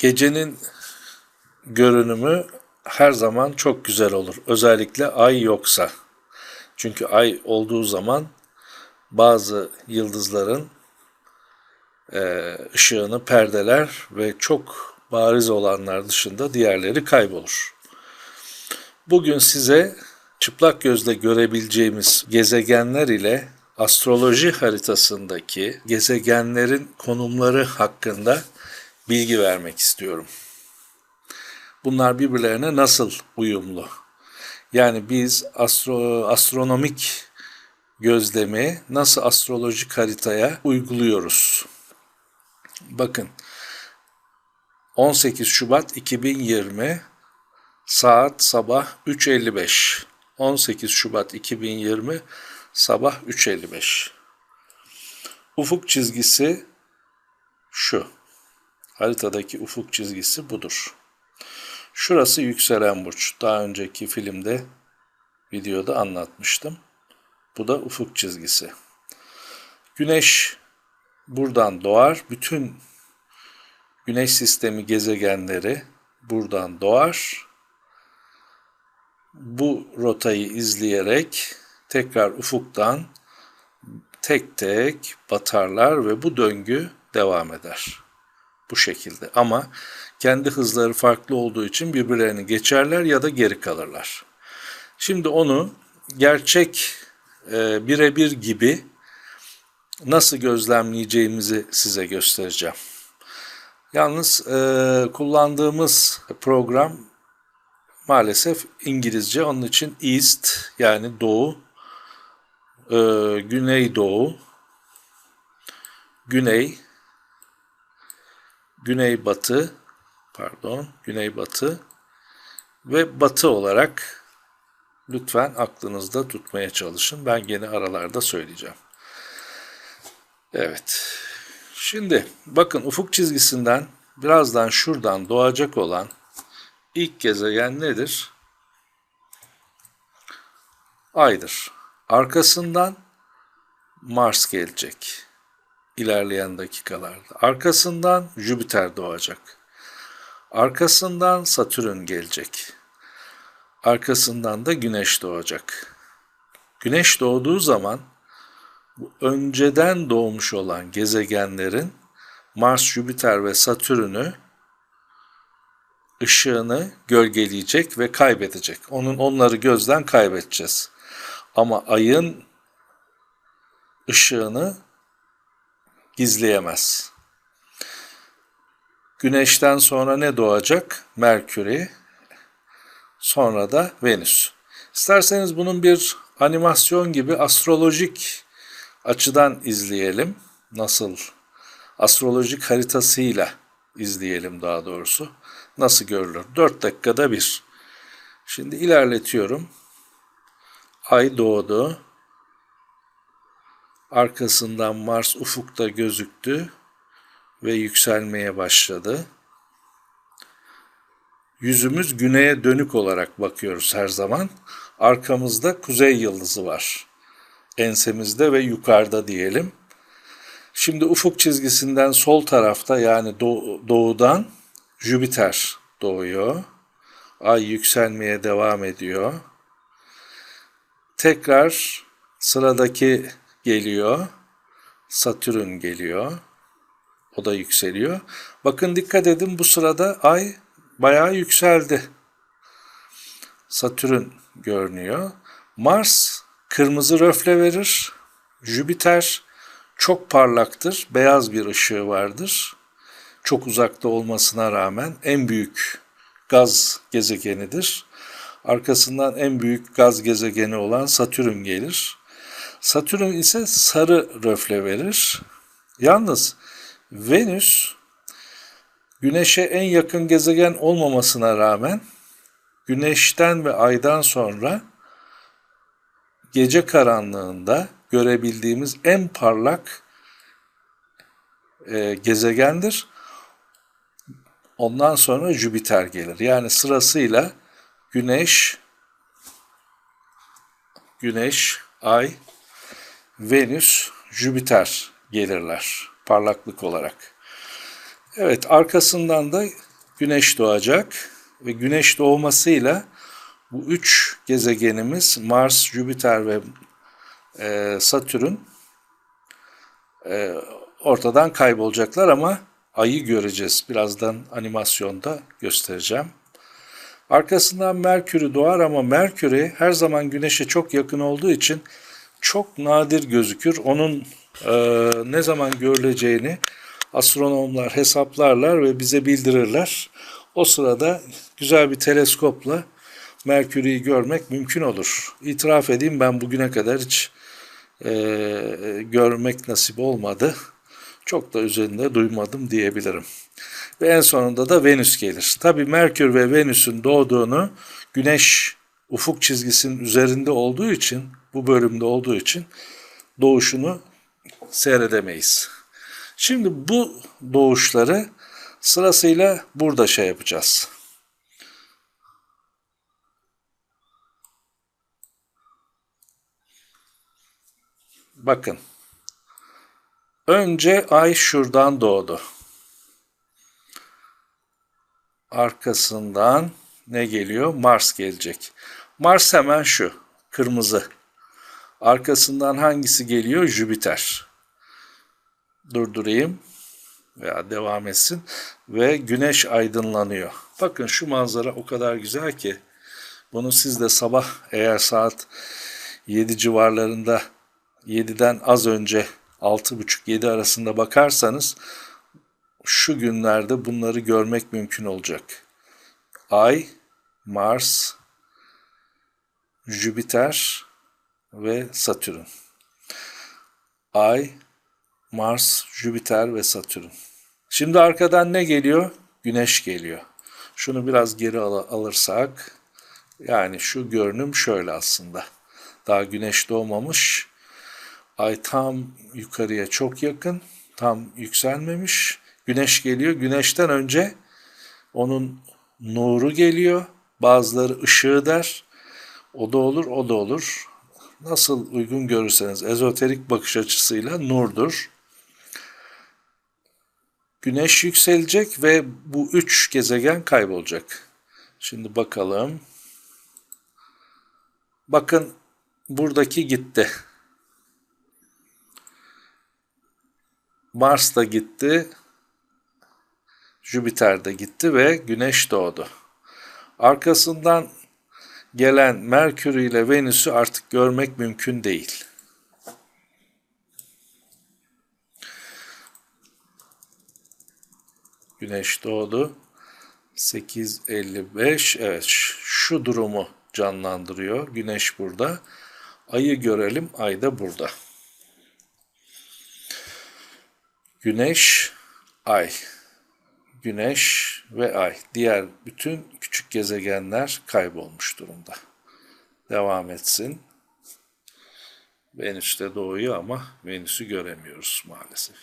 Gecenin görünümü her zaman çok güzel olur. Özellikle ay yoksa. Çünkü ay olduğu zaman bazı yıldızların e, ışığını perdeler ve çok bariz olanlar dışında diğerleri kaybolur. Bugün size çıplak gözle görebileceğimiz gezegenler ile astroloji haritasındaki gezegenlerin konumları hakkında bilgi vermek istiyorum. Bunlar birbirlerine nasıl uyumlu? Yani biz astro, astronomik gözlemi nasıl astrolojik haritaya uyguluyoruz? Bakın 18 Şubat 2020 saat sabah 3.55 18 Şubat 2020 sabah 3.55 Ufuk çizgisi şu. Haritadaki ufuk çizgisi budur. Şurası yükselen burç. Daha önceki filmde, videoda anlatmıştım. Bu da ufuk çizgisi. Güneş buradan doğar. Bütün Güneş sistemi gezegenleri buradan doğar. Bu rotayı izleyerek tekrar ufuktan tek tek batarlar ve bu döngü devam eder. Bu şekilde ama kendi hızları farklı olduğu için birbirlerini geçerler ya da geri kalırlar. Şimdi onu gerçek e, birebir gibi nasıl gözlemleyeceğimizi size göstereceğim. Yalnız e, kullandığımız program maalesef İngilizce. Onun için East yani Doğu, e, Güneydoğu, Güney, Güneybatı, pardon, Güneybatı ve Batı olarak lütfen aklınızda tutmaya çalışın. Ben gene aralarda söyleyeceğim. Evet. Şimdi bakın ufuk çizgisinden birazdan şuradan doğacak olan ilk gezegen nedir? Aydır. Arkasından Mars gelecek ilerleyen dakikalarda. Arkasından Jüpiter doğacak. Arkasından Satürn gelecek. Arkasından da Güneş doğacak. Güneş doğduğu zaman önceden doğmuş olan gezegenlerin Mars, Jüpiter ve Satürn'ü ışığını gölgeleyecek ve kaybedecek. Onun onları gözden kaybedeceğiz. Ama ayın ışığını gizleyemez. Güneşten sonra ne doğacak? Merkür'ü, sonra da Venüs. İsterseniz bunun bir animasyon gibi astrolojik açıdan izleyelim. Nasıl? Astrolojik haritasıyla izleyelim daha doğrusu. Nasıl görülür? 4 dakikada bir. Şimdi ilerletiyorum. Ay doğdu. Arkasından Mars ufukta gözüktü ve yükselmeye başladı. Yüzümüz güneye dönük olarak bakıyoruz her zaman. Arkamızda kuzey yıldızı var ensemizde ve yukarıda diyelim. Şimdi ufuk çizgisinden sol tarafta yani doğudan Jüpiter doğuyor. Ay yükselmeye devam ediyor. Tekrar sıradaki geliyor. Satürn geliyor. O da yükseliyor. Bakın dikkat edin bu sırada ay bayağı yükseldi. Satürn görünüyor. Mars kırmızı röfle verir. Jüpiter çok parlaktır, beyaz bir ışığı vardır. Çok uzakta olmasına rağmen en büyük gaz gezegenidir. Arkasından en büyük gaz gezegeni olan Satürn gelir. Satürn ise sarı röfle verir. Yalnız Venüs Güneş'e en yakın gezegen olmamasına rağmen Güneş'ten ve Ay'dan sonra gece karanlığında görebildiğimiz en parlak e, gezegendir. Ondan sonra Jüpiter gelir. Yani sırasıyla Güneş, Güneş, Ay, Venüs, Jüpiter gelirler parlaklık olarak. Evet arkasından da Güneş doğacak ve güneş doğmasıyla bu üç gezegenimiz Mars, Jüpiter ve e, Satürn e, ortadan kaybolacaklar ama ayı göreceğiz. Birazdan animasyonda göstereceğim. Arkasından Merkür'ü doğar ama Merkür'ü her zaman Güneş'e çok yakın olduğu için çok nadir gözükür. Onun e, ne zaman görüleceğini astronomlar hesaplarlar ve bize bildirirler. O sırada güzel bir teleskopla Merkür'ü görmek mümkün olur. İtiraf edeyim ben bugüne kadar hiç e, görmek nasip olmadı. Çok da üzerinde duymadım diyebilirim. Ve en sonunda da Venüs gelir. Tabi Merkür ve Venüs'ün doğduğunu Güneş ufuk çizgisinin üzerinde olduğu için, bu bölümde olduğu için doğuşunu seyredemeyiz. Şimdi bu doğuşları sırasıyla burada şey yapacağız. Bakın. Önce ay şuradan doğdu. Arkasından ne geliyor? Mars gelecek. Mars hemen şu. Kırmızı. Arkasından hangisi geliyor? Jüpiter. Durdurayım veya devam etsin ve güneş aydınlanıyor. Bakın şu manzara o kadar güzel ki bunu siz de sabah eğer saat 7 civarlarında 7'den az önce 6.30-7 arasında bakarsanız şu günlerde bunları görmek mümkün olacak. Ay, Mars, Jüpiter ve Satürn. Ay, Mars, Jüpiter ve Satürn. Şimdi arkadan ne geliyor? Güneş geliyor. Şunu biraz geri al alırsak, yani şu görünüm şöyle aslında. Daha güneş doğmamış. Ay tam yukarıya çok yakın, tam yükselmemiş. Güneş geliyor. Güneşten önce onun nuru geliyor. Bazıları ışığı der. O da olur, o da olur. Nasıl uygun görürseniz ezoterik bakış açısıyla nurdur. Güneş yükselecek ve bu üç gezegen kaybolacak. Şimdi bakalım. Bakın buradaki gitti. Mars da gitti. Jüpiter de gitti ve Güneş doğdu. Arkasından gelen Merkür ile Venüs'ü artık görmek mümkün değil. Güneş doğdu. 8.55 evet şu durumu canlandırıyor. Güneş burada. Ayı görelim. Ay da burada. Güneş, ay. Güneş ve ay. Diğer bütün gezegenler kaybolmuş durumda. Devam etsin. Venüs de doğuyor ama Venüs'ü göremiyoruz maalesef.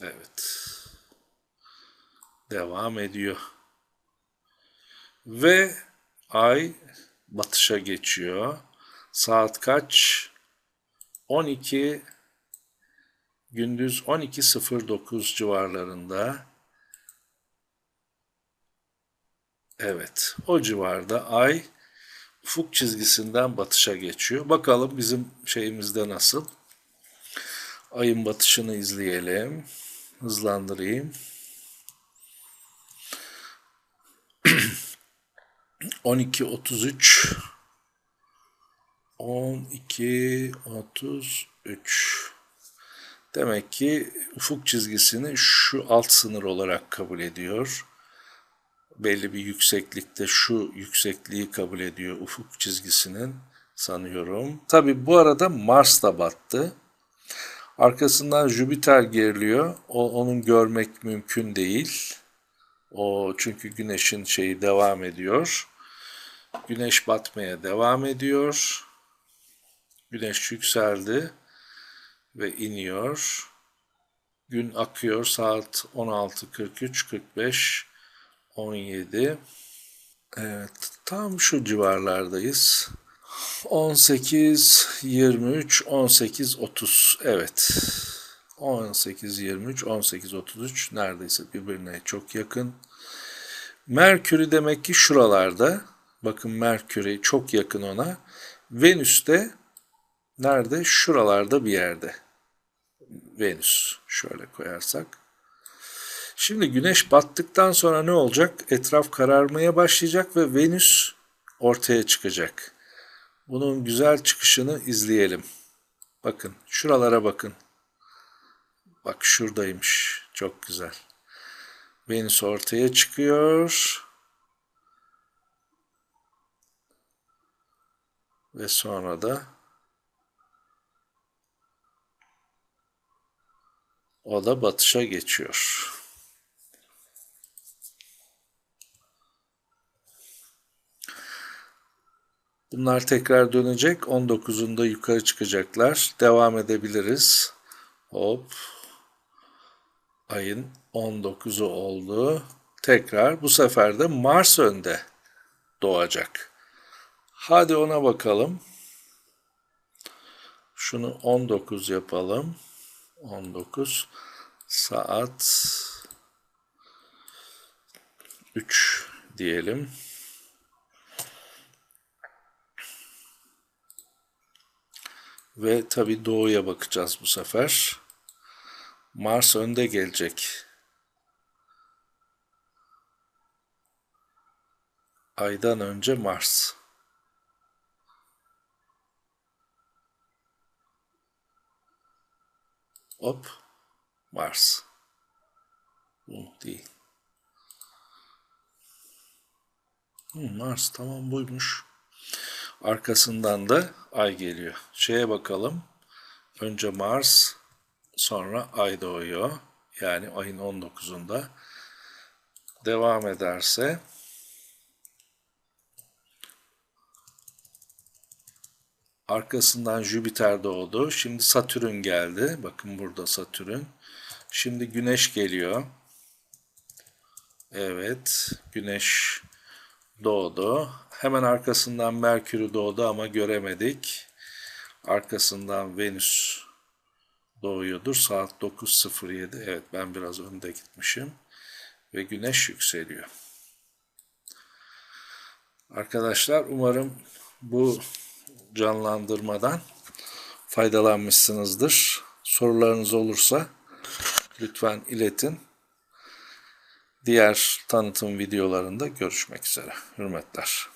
Evet. Devam ediyor. Ve ay batışa geçiyor. Saat kaç? 12 gündüz 12.09 civarlarında Evet, o civarda ay ufuk çizgisinden batışa geçiyor. Bakalım bizim şeyimizde nasıl? Ayın batışını izleyelim. Hızlandırayım. 12.33 12.33 Demek ki ufuk çizgisini şu alt sınır olarak kabul ediyor. Belli bir yükseklikte şu yüksekliği kabul ediyor ufuk çizgisinin sanıyorum. Tabi bu arada Mars da battı. Arkasından Jüpiter geriliyor. O, onun görmek mümkün değil. O çünkü güneşin şeyi devam ediyor. Güneş batmaya devam ediyor. Güneş yükseldi ve iniyor. Gün akıyor saat 16.43, 45, 17. Evet tam şu civarlardayız. 18, 23, 18, 30. Evet. 18-23, 18-33 neredeyse birbirine çok yakın. Merkür'ü demek ki şuralarda. Bakın Merkür'e çok yakın ona. Venüs de nerede? Şuralarda bir yerde. Venüs şöyle koyarsak. Şimdi güneş battıktan sonra ne olacak? Etraf kararmaya başlayacak ve Venüs ortaya çıkacak. Bunun güzel çıkışını izleyelim. Bakın şuralara bakın. Bak şuradaymış. Çok güzel. Venüs ortaya çıkıyor. Ve sonra da o da batışa geçiyor. Bunlar tekrar dönecek. 19'unda yukarı çıkacaklar. Devam edebiliriz. Hop. Ayın 19'u oldu. Tekrar bu sefer de Mars önde doğacak. Hadi ona bakalım. Şunu 19 yapalım. 19 saat 3 diyelim. Ve tabi doğuya bakacağız bu sefer. Mars önde gelecek. Aydan önce Mars. Hop. Mars. Bu değil. Hı, Mars tamam buymuş. Arkasından da ay geliyor. Şeye bakalım. Önce Mars, sonra ay doğuyor. Yani ayın 19'unda. Devam ederse arkasından Jüpiter doğdu. Şimdi Satürn geldi. Bakın burada Satürn. Şimdi Güneş geliyor. Evet, Güneş doğdu. Hemen arkasından Merkür doğdu ama göremedik. Arkasından Venüs doğuyordur. Saat 9.07. Evet ben biraz önde gitmişim. Ve Güneş yükseliyor. Arkadaşlar umarım bu canlandırmadan faydalanmışsınızdır. Sorularınız olursa lütfen iletin. Diğer tanıtım videolarında görüşmek üzere. Hürmetler.